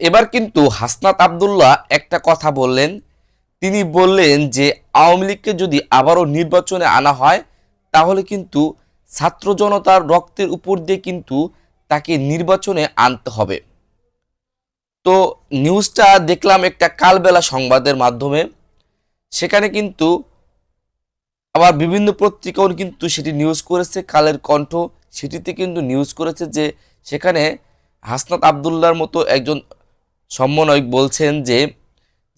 এবার কিন্তু হাসনাত আবদুল্লাহ একটা কথা বললেন। তিনি বললেন যে, আওয়ামী লীগকে যদি আবারও নির্বাচনে আনা হয়, তাহলে কিন্তু ছাত্র জনতার রক্তের উপর দিয়ে কিন্তু তাকে নির্বাচনে আনতে হবে। তো নিউজটা দেখলাম একটা কালবেলা সংবাদের মাধ্যমে। সেখানে কিন্তু আবার বিভিন্ন পত্রিকাও কিন্তু সেটি নিউজ করেছে, কালের কণ্ঠ সেটিতে কিন্তু নিউজ করেছে যে, সেখানে হাসনাত আবদুল্লার মতো একজন সমন্বয়ক বলছেন যে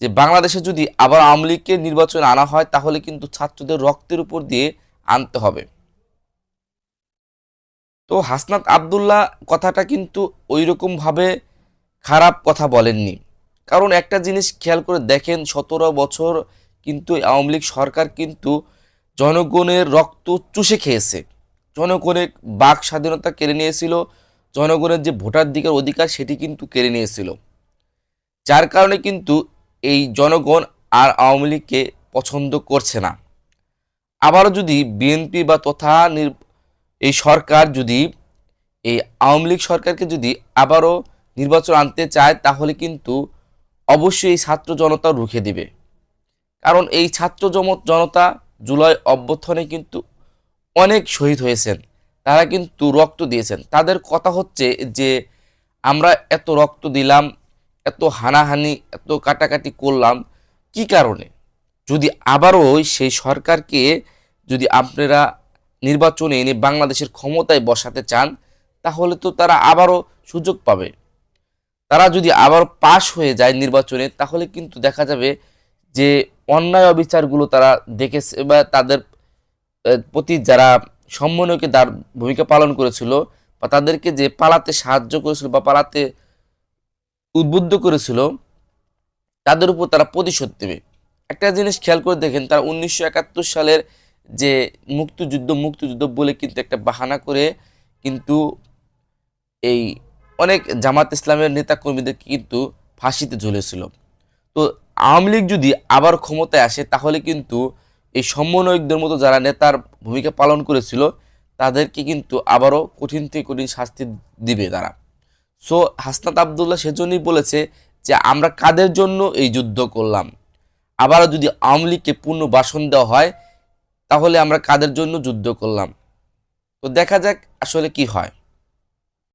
যে বাংলাদেশে যদি আবার আওয়ামী লীগকে নির্বাচনে আনা হয়, তাহলে কিন্তু ছাত্রদের রক্তের উপর দিয়ে আনতে হবে। তো হাসনাত আবদুল্লাহ কথাটা কিন্তু ওই ভাবে খারাপ কথা বলেননি। কারণ একটা জিনিস খেয়াল করে দেখেন, সতেরো বছর কিন্তু আওয়ামী লীগ সরকার কিন্তু জনগণের রক্ত চুষে খেয়েছে। জনগণের বাক স্বাধীনতা কেড়ে নিয়েছিল, জনগণের যে ভোটার দিকের অধিকার সেটি কিন্তু কেড়ে নিয়েছিল। যার কারণে কিন্তু এই জনগণ আর আওয়ামী লীগকে পছন্দ করছে না। আবারও যদি বিএনপি বা তথা এই সরকার যদি, এই আওয়ামী লীগ সরকারকে যদি আবারও নির্বাচন আনতে চায়, তাহলে কিন্তু অবশ্যই এই ছাত্র জনতা রুখে দিবে। কারণ এই ছাত্র জনতা জুলাই অভ্যর্থনে কিন্তু অনেক শহীদ হয়েছেন। তারা কিন্তু রক্ত দিয়েছেন। তাদের কথা হচ্ছে যে, আমরা এত রক্ত দিলাম এত হানাহানি, এত কাটাকাটি করলাম, কি কারণে? যদি আবারও সেই সরকারকে যদি আপনারা নির্বাচনে এনে বাংলাদেশের ক্ষমতায় বসাতে চান, তাহলে তো তারা আবারও সুযোগ পাবে। তারা যদি আবার পাশ হয়ে যায় নির্বাচনে, তাহলে কিন্তু দেখা যাবে যে অন্যায় অবিচারগুলো তারা দেখেছে বা তাদের প্রতি যারা সমন্বয়কে তার ভূমিকা পালন করেছিল বা তাদেরকে যে পালাতে সাহায্য করেছিল বা পালাতে উদ্বুদ্ধ করেছিল, তাদের উপর তারা প্রতিশোধ দেবে একটা জিনিস খেয়াল করে দেখেন, তারা উনিশশো একাত্তর সালের যে মুক্তিযুদ্ধ মুক্তিযুদ্ধ বলে কিন্তু একটা বাহানা করে কিন্তু এই অনেক জামাত ইসলামের নেতা কর্মীদের কিন্তু ফাঁসিতে ঝুলেছিল। তো আওয়ামী লীগ যদি আবার ক্ষমতায় আসে, তাহলে কিন্তু এই সমন্বয়কদের মতো যারা নেতার ভূমিকা পালন করেছিল, তাদেরকে কিন্তু আবারও কঠিন থেকে কঠিন শাস্তি দিবে তারা। সো হাসনাত আবদুল্লাহ সেজন্যই বলেছে যে, আমরা কাদের জন্য এই যুদ্ধ করলাম? আবারও যদি আওয়ামী লীগকে পূর্ণ বাসন দেওয়া হয়, তাহলে আমরা কাদের জন্য যুদ্ধ করলাম? তো দেখা যাক আসলে কি হয়।